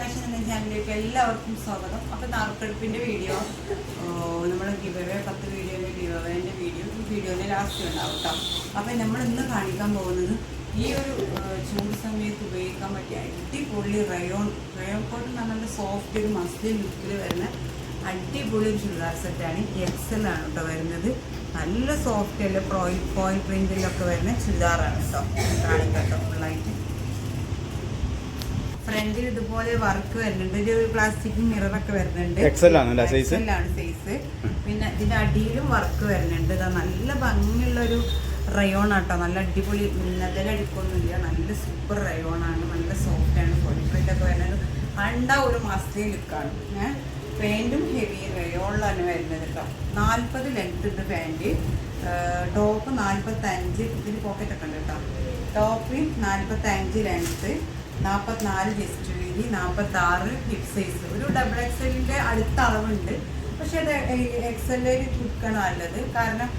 Fashion എന്ന ചാനലിലേക്ക് എല്ലാവർക്കും സ്വാഗതം. അപ്പോൾ നറുക്കെടുപ്പിന്റെ വീഡിയോ നമ്മൾ ഗിവവേ പത്ത് വീഡിയോയുടെ ഗിവവേന്റെ വീഡിയോ ഈ വീഡിയോയുടെ ലാസ്റ്റ് ഉണ്ടാവും കേട്ടോ അപ്പോൾ നമ്മൾ ഇന്ന് കാണിക്കാൻ പോകുന്നത് ഈ ഒരു ചൂട് സമയത്ത് ഉപയോഗിക്കാൻ പറ്റിയ അടിപൊളി റയോൺ റയോൺ കോട്ട് എന്ന് പറഞ്ഞാൽ സോഫ്റ്റ് ഒരു മസ്ലിൻ ലുക്കിൽ വരുന്ന അടിപൊളി ചുരിദാർ സെറ്റാണ് എക്സൽ ആണ് കേട്ടോ വരുന്നത്. നല്ല സോഫ്റ്റ് അല്ല പ്രോയിൽ പ്രിന്റിലൊക്കെ വരുന്ന ചുരിദാറാണ് കേട്ടോ കാണിക്കാം കേട്ടോ ഫുള്ളായിട്ട് ഫ്രണ്ടിൽ ഇതുപോലെ വർക്ക് വരുന്നുണ്ട്. ഒരു പ്ലാസ്റ്റിക് മിറർ ഒക്കെ വരുന്നുണ്ട്. എക്സൽ ആണ് സൈസ് പിന്നെ ഇതിന്റെ അടിയിലും വർക്ക് വരുന്നുണ്ട്. ഇതാ നല്ല ഭംഗിയുള്ള ഒരു റയോൺ ആട്ടോ. നല്ല അടിപൊളി ഉന്നതലടിക്കൊന്നുമില്ല നല്ല സൂപ്പർ റയോൺ ആണ്. നല്ല സോഫ്റ്റ് ആണ്. ബോഡി പ്രിന്റ് ഒക്കെ വരുന്നത്. കണ്ട ഒരു മസ്ലി ലുക്കാണ് ഏഹ് പാന്റും ഹെവി റയോണിലാണ് വരുന്നത് കേട്ടോ നാൽപ്പത് ലെങ്ത് ഉണ്ട് പാന്റ് ടോപ്പ് നാൽപ്പത്തഞ്ച് ഇതിന് പോക്കറ്റ് ഒക്കെ ഉണ്ട് കേട്ടോ ടോപ്പ് നാൽപ്പത്തഞ്ച് ലെങ്ത്ത് നാൽപ്പത്തിനാല് ജസ്റ്റ് വീതി നാൽപ്പത്താറ് ഹിപ്പ് സൈസ് ഒരു ഡബിൾ എക്സലിന്റെ അടുത്ത അളവുണ്ട്. പക്ഷേ എക്സലിൽ ചുരുക്കണം നല്ലത്. കാരണം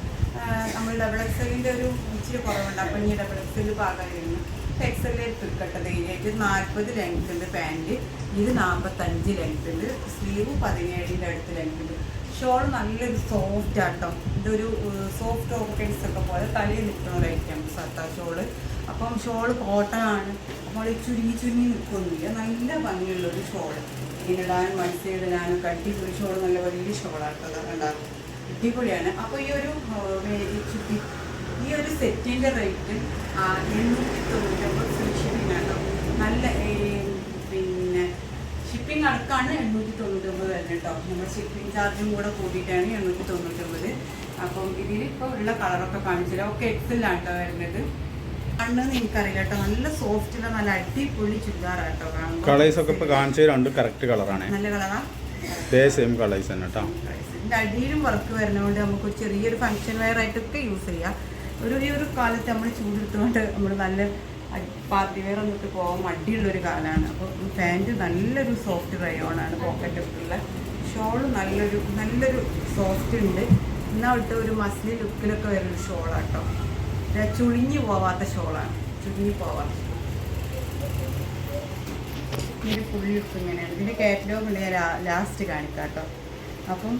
നമ്മൾ ഡബിൾ എക്സലിന്റെ ഒരു ഇച്ചിരി കുറവുണ്ട്. അപ്പം ഇനി ഡബിൾ എക്സൽ പാകായിരുന്നു എക്സലിൽ ചുരുക്കട്ടെ ധൈര്യമായിട്ട് നാൽപ്പത് ലെങ്ത് ഉണ്ട് പാന്റ് ഇത് നാൽപ്പത്തഞ്ച് ലെങ്ത് ഉണ്ട് സ്ലീവ് പതിനേഴിന്റെ അടുത്ത് ലെങ്ത് ഉണ്ട് ഷോൾ നല്ലൊരു സോഫ്റ്റ് ആട്ടോ. ഇതൊരു സോഫ്റ്റ് ഓർഗൻസ് ഒക്കെ പോലെ തലയിൽ നിൽക്കുന്ന ഒരു ഐറ്റം സത്ത ഷോൾ. അപ്പം ഷോൾ കോട്ടൺ ആണ് അപ്പോൾ ചുരുങ്ങി ചുരുങ്ങി നിൽക്കുന്നില്ല നല്ല ഭംഗിയുള്ളൊരു ഷോൾ. ഇടാനും മത്സ്യയിടാനും കട്ടിപ്പൊരു ഷോൾ നല്ല വലിയ ഷോളാണ് ഉണ്ടാകും അടിപൊളിയാണ്. അപ്പോൾ ഈ ഒരു ചുറ്റി ഈ ഒരു സെറ്റിന്റെ റേറ്റ് എണ്ണൂറ്റി തൊണ്ണൂറ്റൊമ്പത് ഫ്രീ നല്ല പിന്നെ ഷിപ്പിംഗ് അടക്കമാണ് എണ്ണൂറ്റി തൊണ്ണൂറ്റൊമ്പത് വരുന്നത് കേട്ടോ. നമ്മൾ ഷിപ്പിംഗ് ചാർജും കൂടെ കൂട്ടിയിട്ടാണ് എണ്ണൂറ്റി തൊണ്ണൂറ്റൊമ്പത്. അപ്പം ഇതിൽ ഇപ്പോൾ ഉള്ള കളറൊക്കെ കാണിച്ചില്ല ഒക്കെ എക്സലാണ് കേട്ടോ വരുന്നത്. കണ്ണെന്ന് എനിക്കറിയില്ല കേട്ടോ. നല്ല സോഫ്റ്റ് നല്ല അടിപൊളി കാണുമ്പോൾ കളേഴ്സ് ഒക്കെ ഇപ്പൊ കാണിച്ച രണ്ട് കറക്റ്റ് കളറാണ് നല്ല കളറാ ഇതേ സെയിം കളേഴ്സ് തന്നെ കേട്ടോ ഇതിന്റെ അടിയിലും വർക്ക് വരുന്നതുകൊണ്ട് നമുക്ക് ഒരു ചെറിയൊരു ഫംഗ്ഷൻ വെയർ ആയിട്ടൊക്കെ യൂസ് ചെയ്യാം. ഒരു ഈ ഒരു കാലത്ത് നമ്മൾ ചൂടെടുത്തുകൊണ്ട് നമ്മൾ നല്ല പാർട്ടി വെയർ ഒന്നിട്ട് പോകാൻ മടിയുള്ളൊരു കാലമാണ്. അപ്പോൾ പാന്റ് നല്ലൊരു സോഫ്റ്റ് റയോണാണ് പോക്കറ്റ് ഉള്ള ഷോൾ നല്ലൊരു നല്ലൊരു സോഫ്റ്റ് ഉണ്ട്. എന്നാൽ ഒരു മസ്ലി ലുക്കിലൊക്കെ വരുന്ന ഷോളാട്ടോ ചുളിഞ്ഞു പോവാത്ത ഷോളാണ്. ചുളിഞ്ഞു പോവാത്ത ഇതിന്റെ പുള്ളിപ്പ് ഇങ്ങനെയാണ്. ഇതിന്റെ കാറ്റലോഗ് ഉണ്ട് ഞാൻ ലാസ്റ്റ് കാണിക്കാം കേട്ടോ അപ്പം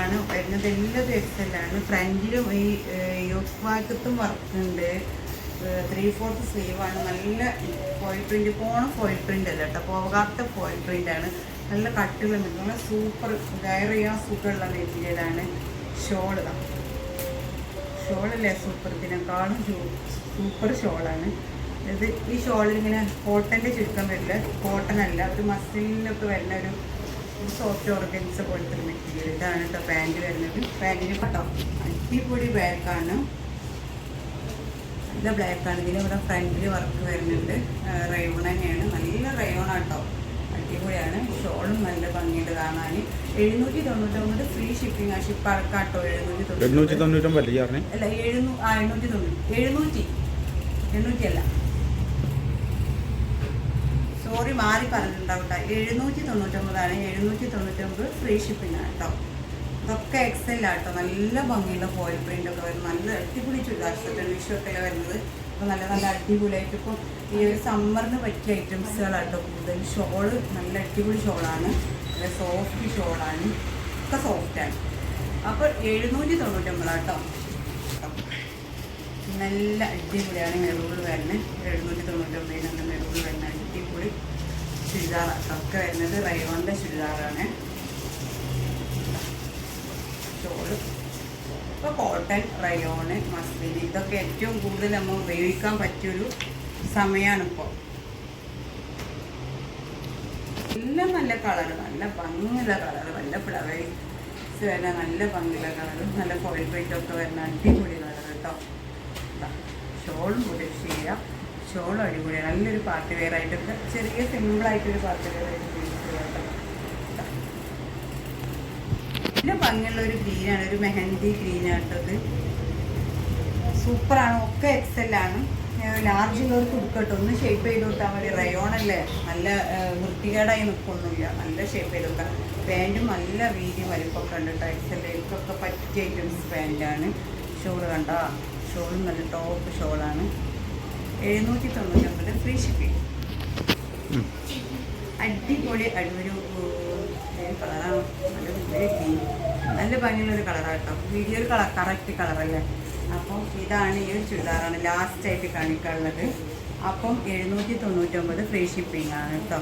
ആണ് വരുന്നത്. എല്ലാതും ആണ്. ഫ്രണ്ടിലും ഈ യോക്ക് ഭാഗത്തും വർക്ക് ഉണ്ട്. ത്രീ ഫോർത്ത് സ്ലീവാണ് നല്ല ഫോയിൽ പ്രിന്റ് പോണ ഫോയിൽ പ്രിന്റ് അല്ല കേട്ടോ. പോകാത്ത ഫോയിൽ പ്രിന്റ് ആണ്. നല്ല കട്ടുകൾ നല്ല സൂപ്പർ ഗയർ ചെയ്യാൻ സുഖമുള്ള മെറ്റീരിയലാണ് ഷോൾ ഷോളല്ലേ സൂപ്പർ ഇതിനേക്കാളും സൂപ്പർ ഷോളാണ്. ഇത് ഈ ഷോളിൽ ഇങ്ങനെ കോട്ടന്റെ ചുരുക്കം വരില്ല. കോട്ടൺ അല്ല ഒരു മസിലിനൊക്കെ വരുന്ന ഒരു സോഫ്റ്റ് ഓർഗൻസ് പോലത്തെ ഒരു മെറ്റീരിയൽ ഇതാണ് കേട്ടോ പാന്റ് വരുന്നത്. പാന്റിന് കേട്ടോ അടിപൊളി ബാക്കാണ് നല്ല ബ്ലാക്കാണ് ഇതിന് ഇവിടെ ഫ്രണ്ടിൽ വർക്ക് വരുന്നുണ്ട്. റയോൺ തന്നെയാണ്. നല്ല റയോൺ ആട്ടോ. അടിപൊളിയാണ് ഷോളും നല്ല ഭംഗിയുണ്ട് കാണാൻ എഴുന്നൂറ്റി തൊണ്ണൂറ്റൊമ്പത് ഫ്രീ ഷിപ്പിംഗ് ആ ഷിപ്പ് അറക്കാട്ടോ എഴുന്നൂറ്റി തൊണ്ണൂറ്റി തൊണ്ണൂറ്റൊമ്പത്. അല്ല എഴുന്നൂ ആ എണ്ണൂറ്റി തൊണ്ണൂറ്റി എഴുന്നൂറ്റി. എണ്ണൂറ്റി അല്ല സോറി മാറി പറഞ്ഞിട്ടുണ്ടാവും എഴുന്നൂറ്റി തൊണ്ണൂറ്റൊമ്പതാണ്. എഴുന്നൂറ്റി തൊണ്ണൂറ്റൊമ്പത് ഫ്രീ ഷിപ്പിംഗ് ആണ് കേട്ടോ ഇതൊക്കെ എക്സെല്ലാട്ടോ ആട്ടോ നല്ല ഭംഗിയുള്ള ഫോയിൽ പ്രിന്റ് ഒക്കെ വരും നല്ല അടിപൊളി ചുരിദാർ സെറ്റ് വിഷു ഒക്കെ വരുന്നത്? അപ്പോൾ നല്ല നല്ല അടിപൊളിയായിട്ട് ഇപ്പോൾ ഈ ഒരു സമ്മറിന് പറ്റിയ ഐറ്റംസുകളാട്ടോ കൂടുതൽ ഷോൾ നല്ല അടിപൊളി ഷോളാണ്. നല്ല സോഫ്റ്റ് ഷോളാണ്. ഒക്കെ സോഫ്റ്റാണ് അപ്പോൾ എഴുന്നൂറ്റി തൊണ്ണൂറ്റൊമ്പതാട്ടോ നല്ല അടിപൊളിയാണ് മെറൂൾ വരുന്നത്. എഴുന്നൂറ്റി തൊണ്ണൂറ്റൊമ്പതിനാണ് മെറൂൾ വരുന്ന അടിപൊളി ചുരിദാറാണ് ഒക്കെ വരുന്നത് റയോണിന്റെ ചുരിദാറാണ്. ഷോൾ. ഇപ്പോൾ കോട്ടൺ റയോണ് മസ്ലിൻ ഇതൊക്കെ ഏറ്റവും കൂടുതൽ നമ്മൾ ഉപയോഗിക്കാൻ പറ്റിയൊരു സമയമാണ് ഇപ്പോൾ എല്ലാം നല്ല കളർ നല്ല ഭംഗിയുള്ള കളർ നല്ല ഫ്ലവേഴ്സ് വരുന്ന നല്ല ഭംഗിയുള്ള കളർ നല്ല കോയിൽ പ്രിന്റ് ഒക്കെ വരുന്ന അടിപൊളി കളർ കേട്ടോ. ഷോളും കൂടി ചെയ്യാം ഷോളും അടിപൊളിയാണ്. നല്ലൊരു പാർട്ടി വെയർ ആയിട്ടൊക്കെ ചെറിയ സിമ്പിളായിട്ടൊരു പാർട്ടി വെയർ ആയിട്ട് നല്ല ഭംഗിയുള്ള ഒരു ഗ്രീനാണ് ഒരു മെഹന്തി ഗ്രീനാണ് ആട്ടത് സൂപ്പറാണ് ഒക്കെ എക്സൽ ആണ്. ലാർജ് ഉള്ളവർക്ക് കൊടുക്കട്ടെ ഒന്ന് ഷേപ്പ് ചെയ്ത് കൊടുത്താൽ മതി റയോൺ അല്ലേ? നല്ല വൃത്തികേടായി നിൽക്കൊന്നുമില്ല. നല്ല ഷേപ്പ് ചെയ്ത് കൊടുക്കാം പാന്റും നല്ല വീതി വലിപ്പമൊക്കെ ഉണ്ട് എനിക്കൊക്കെ പറ്റിയ ഐറ്റംസ് പാന്റാണ് ഷോൾ കണ്ട? ഷോളും നല്ല ടോപ്പ് ഷോളാണ്. എഴുന്നൂറ്റി തൊണ്ണൂറ്റൊമ്പത് ഫ്രീ ഷിപ്പിംഗ് അടിപൊളി അടിപൊളി കളറാണ് നല്ല. നല്ല ഭംഗിയുള്ളൊരു കളറാണ് കേട്ടോ വീഡിയോ കളർ കറക്റ്റ് കളറല്ലേ അപ്പം ഇതാണ് ഈ ഒരു ചുരിദാറാണ് ലാസ്റ്റ് ആയിട്ട് കാണിക്കാനുള്ളത്. അപ്പം എഴുന്നൂറ്റി തൊണ്ണൂറ്റൊമ്പത് ഫ്രീ ഷിപ്പിംഗ് ആണ് കേട്ടോ.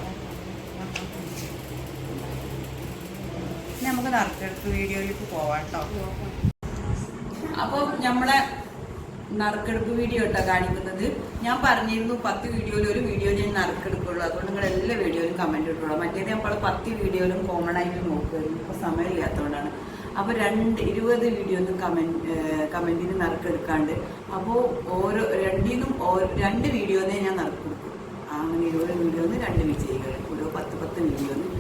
നമുക്ക് നറുക്കെടുത്ത് വീഡിയോയിലേക്ക് പോവാം കേട്ടോ. അപ്പോൾ നമ്മളെ നറുക്കെടുപ്പ് വീഡിയോ കേട്ടോ കാണിക്കുന്നത്. ഞാൻ പറഞ്ഞിരുന്നു പത്ത് വീഡിയോയിൽ ഒരു വീഡിയോ ഞാൻ നറുക്കെടുക്കുള്ളൂ. അതുകൊണ്ട് നിങ്ങൾ എല്ലാ വീഡിയോയിലും കമന്റ് ഇട്ടുള്ളൂ മറ്റേത് നമ്മൾ പത്ത് വീഡിയോയിലും കോമൺ ആയിട്ട് നോക്കുമായിരുന്നു ഇപ്പോൾ സമയമില്ലാത്തതുകൊണ്ടാണ്. അപ്പോൾ രണ്ട് ഇരുപത് വീഡിയോ വീഡിയോന്ന് കമന്റ് കമന്റിന് നറുക്കെടുക്കാണ്ട്. അപ്പോൾ ഓരോ രണ്ടിനും ഓരോ രണ്ട് വീഡിയോന്നേ ഞാൻ നറുക്കെടുക്കും. അങ്ങനെ ഇരുപത് വീഡിയോന്ന് രണ്ട് വിജയികൾ ഓരോ പത്ത് പത്ത് വീഡിയോന്ന്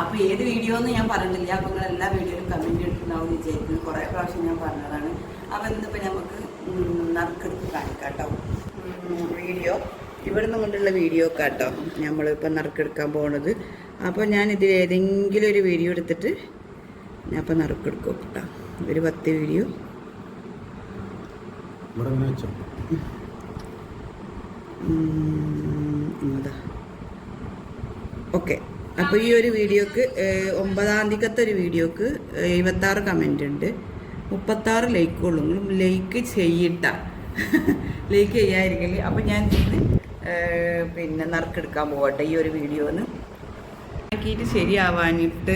അപ്പോൾ ഏത് വീഡിയോ എന്ന് ഞാൻ പറഞ്ഞില്ല അപ്പോൾ നിങ്ങൾ എല്ലാ വീഡിയോയിലും കമന്റ് ഇട്ടിട്ടുണ്ടാവും വിജയിക്കുന്നു കുറെ പ്രാവശ്യം ഞാൻ പറഞ്ഞതാണ്. അപ്പോൾ ഇന്നിപ്പോൾ നമുക്ക് നറുക്കെടുത്ത് കാണിക്കാം കേട്ടോ വീഡിയോ ഇവിടെ നിന്ന് കൊണ്ടുള്ള വീഡിയോ കേട്ടോ നമ്മളിപ്പോൾ നറുക്കെടുക്കാൻ പോണത്. അപ്പോൾ ഞാൻ ഇതിൽ ഏതെങ്കിലും ഒരു വീഡിയോ എടുത്തിട്ട് ഞാൻ നറുക്കെടുക്കും കേട്ടോ. ഒരു പത്ത് വീഡിയോ. അതാ ഓക്കെ. അപ്പോൾ ഈ ഒരു വീഡിയോക്ക് ഒമ്പതാം തീയതിക്കത്തെ ഒരു വീഡിയോക്ക് എഴുപത്താറ് കമന്റ് ഉണ്ട്. മുപ്പത്താറ് ലൈക്കുള്ളൂ ലൈക്ക് ചെയ്യട്ട. ലൈക്ക് ചെയ്യാതിരിക്കൽ. അപ്പോൾ ഞാൻ പിന്നെ നറുക്കെടുക്കാൻ പോകട്ടെ ഈ ഒരു വീഡിയോന്ന്. ആക്കിയിട്ട് ശരിയാവാനിട്ട്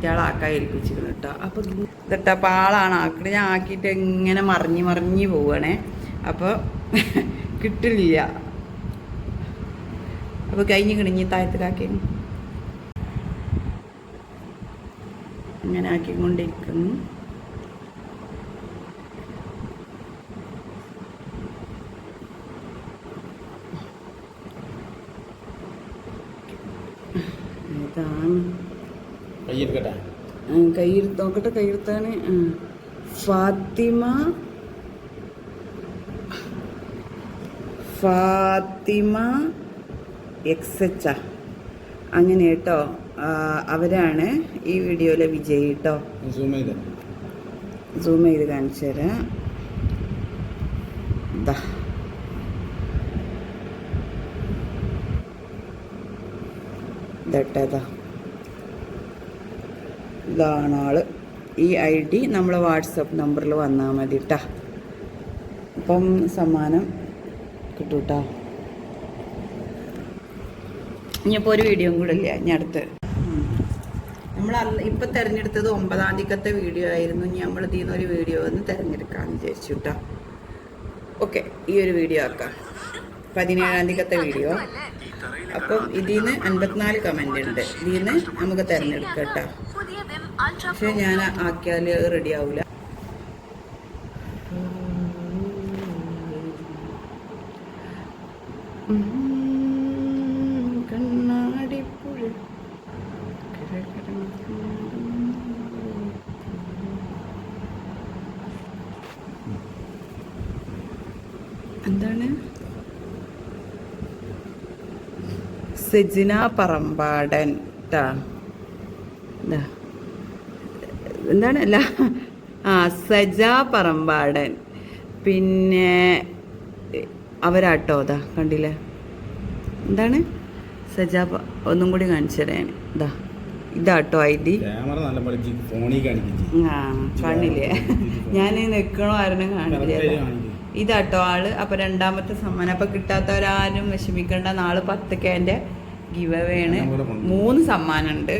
ഇയാളാക്കാൻ ഏൽപ്പിച്ചിരുന്നു കേട്ടോ. അപ്പോൾ ഇതിട്ട പാളാണ്. ആക്കിട്ട് ഞാൻ ആക്കിയിട്ട് എങ്ങനെ മറിഞ്ഞ് മറിഞ്ഞ് പോവുകയാണേ അപ്പോൾ കിട്ടില്ല. അപ്പോൾ കഴിഞ്ഞ് കിണിഞ്ഞ് താഴത്തിലാക്കി അങ്ങനെ ആക്കിക്കൊണ്ടിരിക്കുന്നു. ഇതാണ്. കയ്യിരിക്കട്ടെ കയ്യിൽ നോക്കട്ടെ കയ്യെടുത്താണ് ഫാത്തിമ ഫാത്തിമ എക്സ് എച്ച് അങ്ങനെ കേട്ടോ അവരാണ് ഈ വീഡിയോയിലെ വിജയി കേട്ടോ സൂം ചെയ്ത്. സൂം ചെയ്ത് കാണിച്ചു തരാം. ദാ ഇതട്ടതാ ഇതാണ് ആൾ. ഈ ഐ ഡി നമ്മളെ വാട്സപ്പ് നമ്പറിൽ വന്നാൽ മതി കേട്ടാ അപ്പം സമ്മാനം കിട്ടൂട്ടാ. ഇനിയിപ്പോൾ ഒരു വീഡിയോ കൂടെ ഇല്ല. ഇനി അടുത്ത്. നമ്മൾ ഇപ്പം തിരഞ്ഞെടുത്തത് ഒമ്പതാം തീയതിക്കത്തെ വീഡിയോ ആയിരുന്നു. ഇനി നമ്മൾ ഇതിൽ നിന്ന് ഒരു വീഡിയോ ഒന്ന് തിരഞ്ഞെടുക്കാമെന്ന് വിചാരിച്ചു കേട്ടോ ഓക്കെ ഈ ഒരു വീഡിയോ ആക്കാം. പതിനേഴാം തീയതിക്കത്തെ വീഡിയോ. അപ്പം ഇതിൽ നിന്ന് അൻപത്തിനാല് കമന്റ് ഉണ്ട്. ഇതിൽ നിന്ന് നമുക്ക് തിരഞ്ഞെടുക്കാം കേട്ടോ. പക്ഷെ ഞാൻ ആക്കിയാൽ റെഡി ആവില്ല കണ്ണാടിപ്പുഴ എന്താണ് സെജിന പറമ്പാടൻ ട്ടാ. ദാ. എന്താണ്? അല്ല ആ സജ പറമ്പാടൻ പിന്നെ അവരാട്ടോ അതാ കണ്ടില്ലേ? എന്താണ്? സജ ഒന്നും കൂടി കാണിച്ചു തരാൻ. ഇതാ ഇതാട്ടോ ഐ ഡി. ആ കാണില്ലേ ഞാൻ നിൽക്കണോ ആരും കാണില്ല? ഇതാട്ടോ ആൾ. അപ്പൊ രണ്ടാമത്തെ സമ്മാനം. അപ്പൊ കിട്ടാത്തവരാരും വിഷമിക്കേണ്ട. നാൾ പത്ത് കേന്റെ ഗിവ് ആണ്. മൂന്ന് സമ്മാനം ഉണ്ട്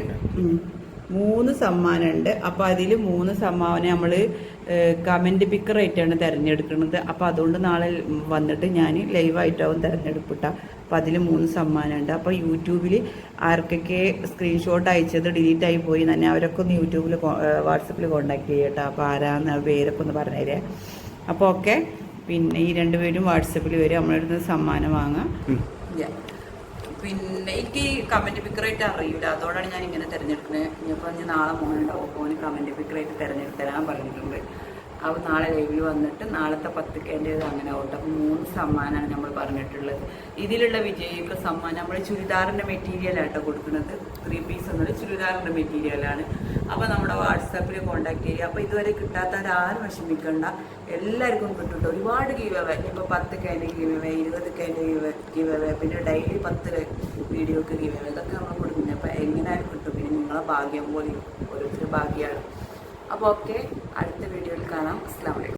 മൂന്ന് സമ്മാനം ഉണ്ട് അപ്പൊ അതിൽ മൂന്ന് സമ്മാനം നമ്മൾ കമന്റ് പിക്കർ ആയിട്ടാണ് തിരഞ്ഞെടുക്കുന്നത്. അപ്പോൾ അതുകൊണ്ട് നാളെ വന്നിട്ട് ഞാൻ ലൈവായിട്ടാവും തിരഞ്ഞെടുപ്പിട്ട. അപ്പൊ അതിൽ മൂന്ന് സമ്മാനം ഉണ്ട് അപ്പൊ യൂട്യൂബിൽ ആർക്കൊക്കെ സ്ക്രീൻഷോട്ട് അയച്ചത് ഡിലീറ്റ് ആയി പോയി തന്നെ അവരൊക്കെ ഒന്ന് യൂട്യൂബിൽ വാട്സപ്പിൽ കോൺടാക്ട് ചെയ്യട്ടോ. അപ്പോൾ ആരാന്ന് പേരൊക്കെ ഒന്ന് പറഞ്ഞുതരേ അപ്പോൾ ഓക്കെ പിന്നെ ഈ രണ്ടുപേരും വാട്സപ്പിൽ വരും. നമ്മളടുത്ത് സമ്മാനം വാങ്ങാം. പിന്നെ എനിക്ക് കമന്റ് പിക്കറായിട്ട് അറിയില്ല. അതോടാണ് ഞാൻ ഇങ്ങനെ തിരഞ്ഞെടുക്കുന്നത് ഇനിയിപ്പോൾ ഞാൻ നാളെ മോനുണ്ടാവും മോന് കമന്റ് പിക്കറായിട്ട് തിരഞ്ഞെടുത്ത് തരാൻ പറഞ്ഞിട്ടുണ്ട്. അപ്പോൾ നാളെ ലൈവിൽ വന്നിട്ട് നാളത്തെ പത്തിക്കേണ്ടത് അങ്ങനെ ആവട്ടെ. മൂന്ന് സമ്മാനമാണ് നമ്മൾ പറഞ്ഞിട്ടുള്ളത്. ഇതിലുള്ള വിജയിക്ക് സമ്മാനം നമ്മൾ ചുരിദാറിന്റെ മെറ്റീരിയലാട്ടോ കൊടുക്കുന്നത്. ത്രീ പീസ് എന്നത് ചുരിദാറിന്റെ മെറ്റീരിയലാണ്. അപ്പോൾ നമ്മുടെ വാട്സാപ്പിൽ കോൺടാക്ട് ചെയ്യുക. അപ്പോൾ ഇതുവരെ കിട്ടാത്തവരാരും വിഷമിക്കണ്ട. എല്ലാവർക്കും കിട്ടുന്നുണ്ട് ട്ടോ. ഒരുപാട് ഗീവ് ഇപ്പോൾ പത്ത് കേന്റെ ഗീവ് ഇരുപത് കേന്റെ ഗീവ് ഗീവ് പിന്നെ ഡെയിലി പത്ത് വീഡിയോക്ക് ഗീവ് അവേ ഇതൊക്കെ നമ്മൾ കൊടുക്കുന്നത് അപ്പോൾ എങ്ങനെയായാലും കിട്ടും. പിന്നെ നിങ്ങളെ ഭാഗ്യം പോലെ ഓരോരുത്തർ ഭാഗ്യമാണ്. അപ്പോൾ ഓക്കെ. വീഡിയോയിൽ കാണാം. അസ്സാം വലൈക്കും